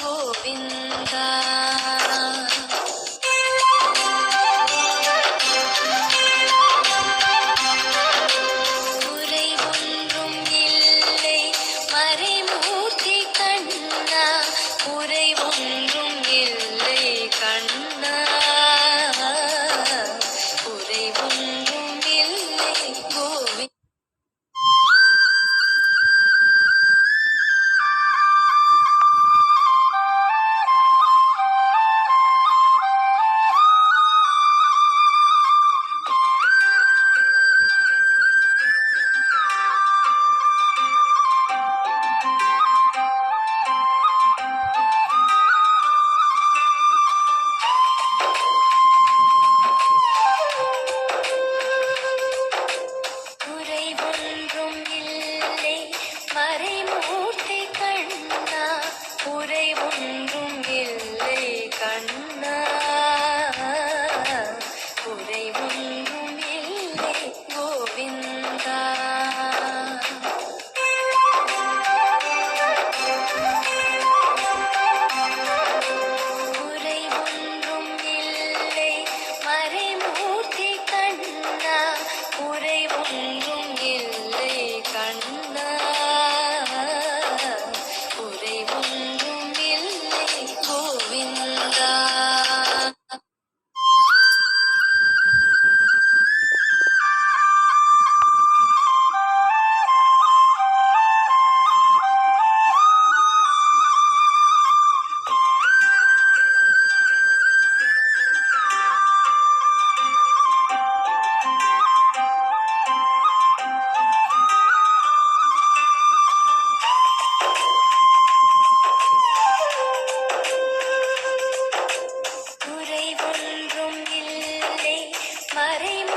గోవిందా.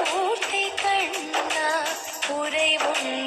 மூர்த்தி கண்டா உரை உண்டு